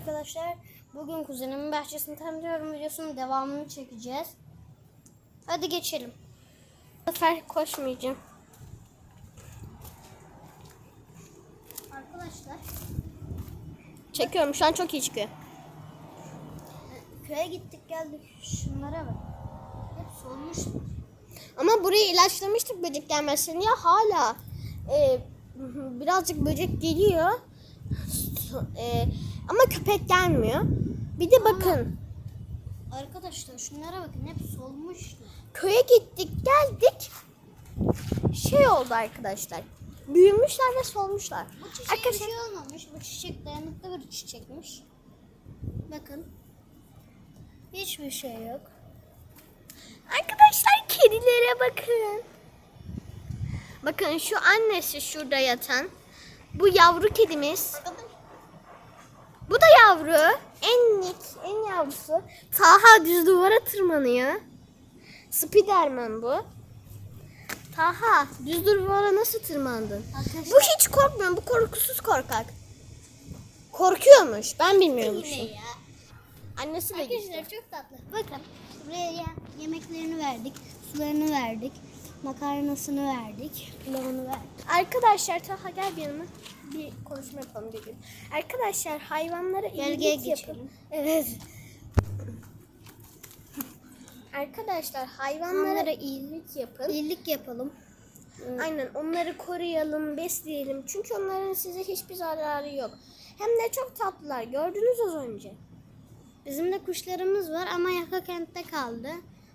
arkadaşlar. Bugün kuzenimin bahçesini tanıtıyorum videosunun devamını çekeceğiz. Hadi geçelim. Bu sefer koşmayacağım. Arkadaşlar Çekiyorum şu an çok iyi çıkıyor. köye gittik geldik. Şunlara bak. Hep solmuş. Ama burayı ilaçlamıştık böcek gelmesin ya hala e, birazcık böcek geliyor. E, ama köpek gelmiyor. Bir de bakın Arkadaşlar şunlara bakın hep solmuş. köye gittik geldik. Şey oldu arkadaşlar. Büyümüşler ve solmuşlar. Bu çiçeğe bir şey olmamış. Bu çiçek dayanıklı bir çiçekmiş. Bakın. Hiçbir şey yok. Arkadaşlar kedilere bakın. Bakın şu annesi şurada yatan. Bu yavru kedimiz. Bu da yavru. En en yavrusu. Taha düz duvara tırmanıyor. Spiderman bu. Taha düz duvara nasıl tırmandın? Arkadaşlar Bu hiç korkmuyor. Bu korkusuz korkak. Korkuyormuş. Ben bilmiyormuşum. Annesi de gitti. Arkadaşlar çok tatlı. Bakın buraya ya- yemeklerini verdik, sularını verdik, makarnasını verdik, pilavını verdik. Arkadaşlar Taha gel bir yanıma. Bir konuşma yapalım bir gün. Arkadaşlar hayvanlara iyilik yapın. Evet. Arkadaşlar hayvanlara Onlara iyilik yapın. İyilik yapalım. Aynen onları koruyalım, besleyelim. Çünkü onların size hiçbir zararı yok. Hem de çok tatlılar. Gördünüz az önce. Bizim de kuşlarımız var ama Yaka kentte kaldı.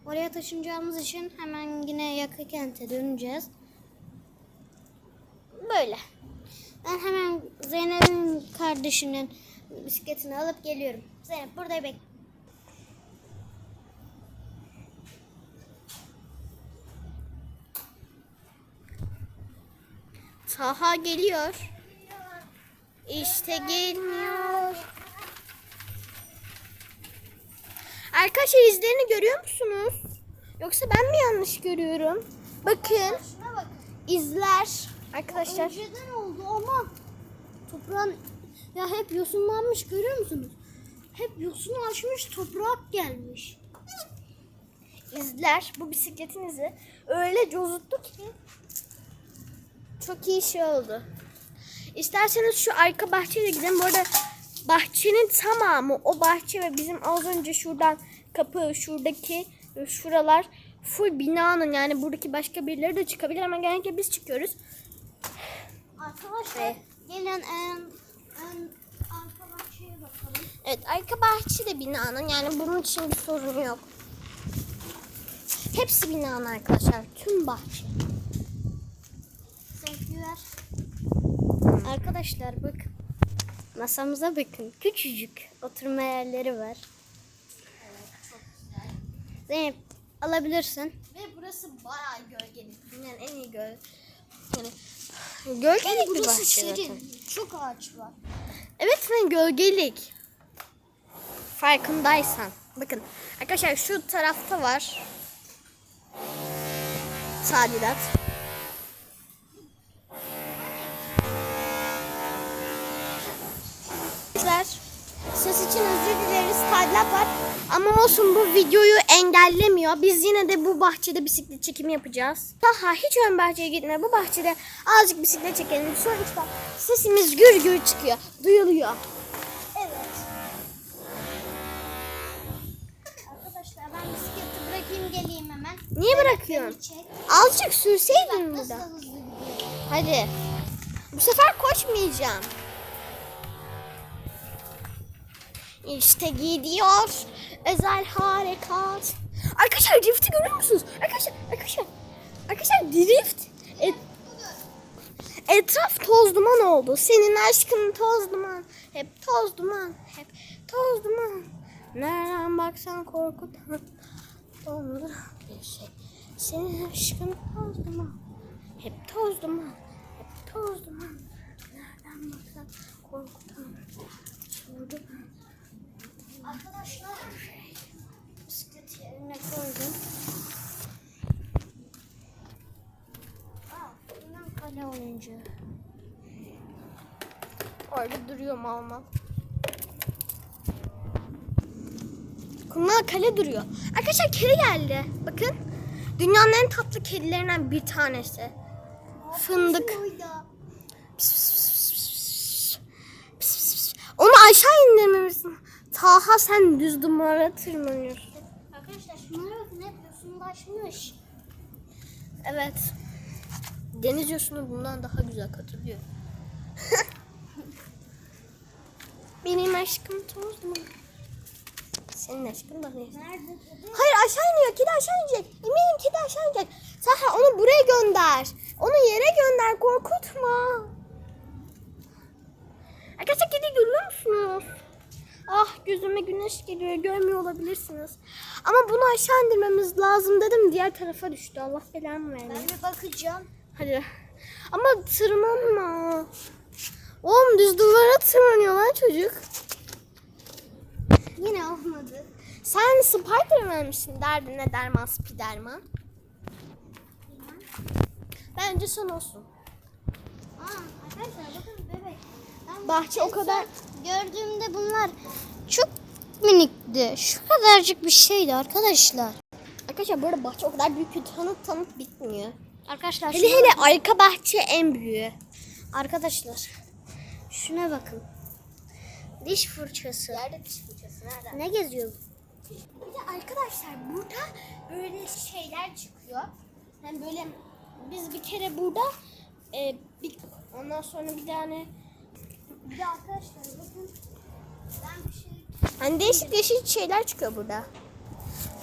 Oraya taşınacağımız için hemen yine Yaka kente döneceğiz. Böyle. Ben hemen Zeynep'in kardeşinin bisikletini alıp geliyorum. Zeynep burada bek. Taha geliyor. İşte geliyor. Arkadaşlar izlerini görüyor musunuz? Yoksa ben mi yanlış görüyorum? Bakın bakın. izler. Arkadaşlar Önceden oldu ama toprağın ya hep yosunlanmış görüyor musunuz? Hep yosun açmış toprak gelmiş. izler bu bisikletin izi öyle cozuttu ki çok iyi şey oldu. İsterseniz şu arka bahçeye de gidelim. Bu arada bahçenin tamamı o bahçe ve bizim az önce şuradan kapı şuradaki ve şuralar full binanın yani buradaki başka birileri de çıkabilir ama genellikle biz çıkıyoruz. Arkadaşlar Evet. gelin en, en arka bahçeye bakalım. Evet arka bahçe de binanın yani bunun için bir sorun yok. Hepsi binanın arkadaşlar. Tüm bahçe. Sevgiler. Arkadaşlar bakın. Masamıza bakın. Küçücük oturma yerleri var. Zeynep alabilirsin. Ve burası bayağı gölgeli. Dünyanın en iyi göl. Yani gölgelik bir bahçe zaten. Çok ağaç var. Evet sen gölgelik. Farkındaysan. Bakın arkadaşlar şu tarafta var. Tadilat. Arkadaşlar ses için özür dileriz. Tadilat var. Ama olsun bu videoyu engellemiyor. Biz yine de bu bahçede bisiklet çekimi yapacağız. Daha hiç ön bahçeye gitme. Bu bahçede azıcık bisiklet çekelim. Sonuçta sesimiz gür gür çıkıyor. Duyuluyor. Evet. Arkadaşlar ben bisikleti bırakayım geleyim hemen. Niye bırakıyorsun? Azıcık sürseydin burada. Hadi. Bu sefer koşmayacağım. İşte gidiyor. Özel harekat. Arkadaşlar drift'i görüyor musunuz? Arkadaşlar, arkadaşlar. Arkadaşlar drift. Et, etraf toz duman oldu. Senin aşkın toz duman. Hep toz duman. Hep toz duman. Nereden baksan korkutan. Donduran bir şey. Senin aşkın toz duman. Hep toz duman. Hep toz duman. Nereden baksan korkutan. Duman. Arkadaşlar bisikleti yerine koydum. Aa, bundan kale oyuncağı. Orada duruyor mal mal. Kumlar kale duruyor. Arkadaşlar kedi geldi. Bakın. Dünyanın en tatlı kedilerinden bir tanesi. Fındık. Pis, pis, pis, pis, pis. Pis, pis, pis. Onu aşağı indirmemiz. Taha sen düz duvara tırmanıyorsun. Arkadaşlar şunlara bakın hep yosunlaşmış. Evet. Deniz yosunu bundan daha güzel katılıyor. Benim aşkım toz mu? Senin aşkın da neyse. Hayır aşağı iniyor. Kedi aşağı inecek. Eminim kedi aşağı inecek. Saha onu buraya gönder. Onu yere gönder. Korkutma. Arkadaşlar kedi görüyor musunuz? Ah gözüme güneş geliyor. Görmüyor olabilirsiniz. Ama bunu aşağı indirmemiz lazım dedim. Diğer tarafa düştü. Allah belamı vermesin. Ben bir bakacağım. Hadi. Ama tırmanma. Oğlum düz duvara tırmanıyor lan çocuk. Yine olmadı. Sen Spiderman misin? Derdine derman Spiderman. Bence son olsun. Aa, arkadaşlar bakın bebek. Ben Bahçe o kadar- Gördüğümde bunlar çok minikti. Şu kadarcık bir şeydi arkadaşlar. Arkadaşlar bu arada bahçe o kadar büyük ki tanıt tanıt bitmiyor. Arkadaşlar Hele şuna hele arka bahçe en büyüğü. Arkadaşlar şuna bakın. Diş fırçası. Nerede diş fırçası? Nerede? Ne geziyor? Bir de arkadaşlar burada böyle şeyler çıkıyor. Hem böyle biz bir kere burada e, bir, ondan sonra bir tane Bir de arkadaşlar bakın. Ben bir şey... hani değişik değişik şeyler çıkıyor burada.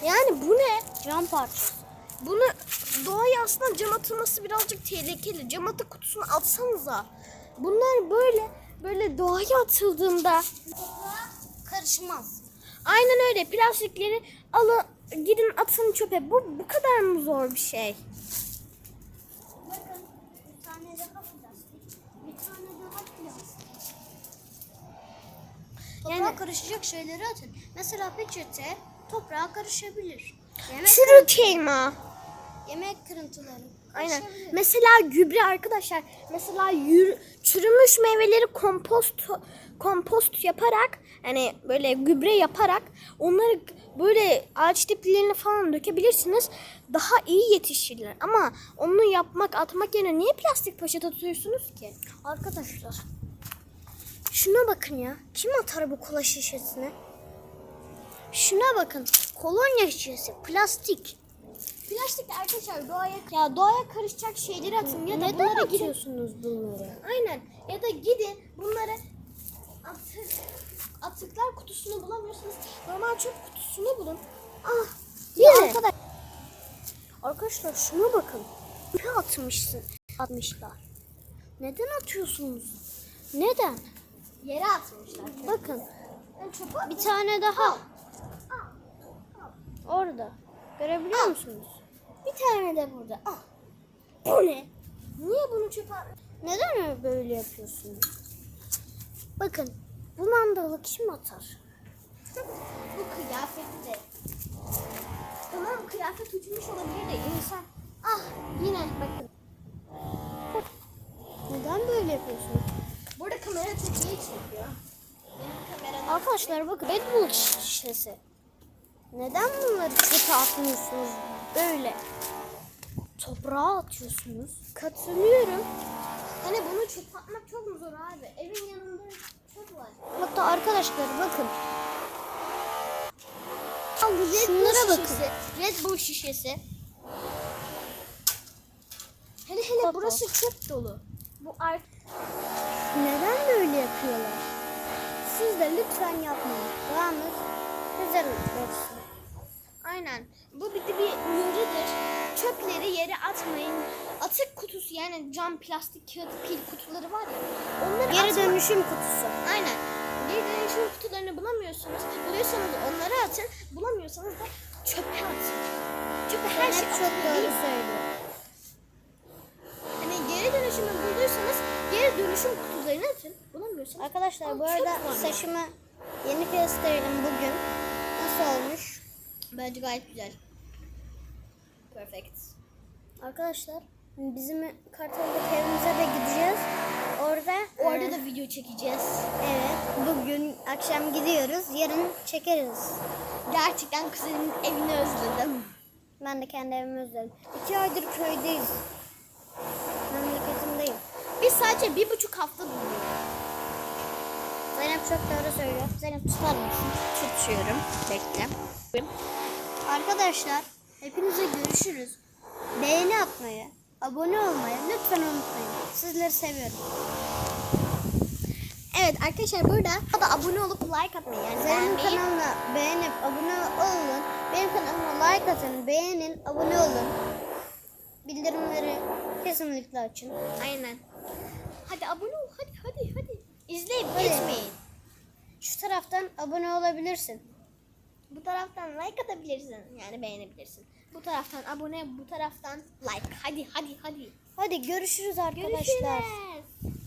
Yani bu ne? Cam parçası. Bunu doğaya aslında cam atılması birazcık tehlikeli. Cam atı kutusunu atsanıza. Bunlar böyle böyle doğaya atıldığında Karışmaz. aynen öyle plastikleri alın gidin atın çöpe. Bu bu kadar mı zor bir şey? Bakın bir tane daha plastik. Bir tane daha plastik. Yani- karışacak şeyleri atın. Mesela peçete toprağa karışabilir. Yemek, Çürük elma. yemek kırıntıları. Aynen. karışabilir. Mesela gübre arkadaşlar. Mesela yür- çürümüş meyveleri kompost kompost yaparak hani böyle gübre yaparak onları böyle ağaç diplerine falan dökebilirsiniz. Daha iyi yetişirler. Ama onu yapmak atmak yerine niye plastik poşet atıyorsunuz ki? Arkadaşlar Şuna bakın ya. Kim atar bu kola şişesine? şuna bakın. Kolonya şişesi plastik. Plastik arkadaşlar doğaya ya doğaya karışacak şeyleri atın ya da Neden bunlara gidin. atıyorsunuz bunları? Aynen. Ya da gidin bunları atık, atıklar kutusunu bulamıyorsanız normal çöp kutusunu bulun. Ah Ya yine. arkadaş- Arkadaşlar şuna bakın. Ne atmışsın? Atmışlar. Neden atıyorsunuz? Neden? Yere atmışlar. Bakın bir tane daha. Orada. Görebiliyor musunuz? Bir tane de burada. Al. Bu ne? Niye bunu çöpe Neden öyle böyle yapıyorsunuz? Bakın Bu mandalı kim atar? bu kıyafeti de. Tamam kıyafet uçmuş olabilir de insan. Ah yine bakın. Neden böyle yapıyorsunuz? Burada kamera tepkiyi çekiyor. Arkadaşlar bakın Red Bull şişesi. Neden bunları çöpe atmıyorsunuz böyle? Toprağa atıyorsunuz. Katılıyorum. Hani bunu çöpe atmak çok mu zor abi? Evin yanında çöp var. Hatta arkadaşlar bakın. Al bu Red Şunlara bakın. şişesi. Red Bull şişesi. Hele hele Bak, burası çöp dolu. Bu ar- Neden böyle yapıyorlar? Siz de lütfen yapmayın. Yalnız güzel olsun. Aynen. Bu bir bir uyarıdır. Çöpleri yere atmayın. Atık kutusu yani cam, plastik, kağıt, pil kutuları var ya. Onları Geri atmayın. dönüşüm kutusu. Aynen. Geri dönüşüm kutularını bulamıyorsunuz. Buluyorsanız onları atın. Bulamıyorsanız da çöpe atın. Çöpe her Ben şey hep çok atın doğru. Bulamıyorsanız Arkadaşlar bu Aa, çöp arada saçımı yeni gösterelim bugün. Nasıl olmuş? Bence gayet güzel. Perfect. Arkadaşlar Bizim Kartal'daki evimize de gideceğiz. Orada Orada e, da video çekeceğiz. evet bugün akşam gidiyoruz. Yarın çekeriz. Gerçekten kuzenin evini özledim. Ben de kendi evimi özledim. İki aydır köydeyiz. Memleketimdeyim. Biz sadece bir buçuk hafta durduk. Zeynep çok doğru söylüyor. Zeynep tutar mısın? Tutuyorum. Bekle. Arkadaşlar hepinize görüşürüz. Beğeni atmayı, abone olmayı lütfen unutmayın. Sizleri seviyorum. Evet arkadaşlar burada da abone olup like atmayı yani Zeynep'in beğenmeyi. kanalına beğenip abone olun. Benim kanalıma like atın, beğenin, abone olun. Bildirimleri kesinlikle açın. Aynen. Hadi abone ol. Hadi hadi hadi. İzleyip geçmeyin. Şu taraftan abone olabilirsin. Bu taraftan like atabilirsin. Yani beğenebilirsin. Bu taraftan abone, bu taraftan like. Hadi hadi hadi. Hadi görüşürüz arkadaşlar. Görüşürüz.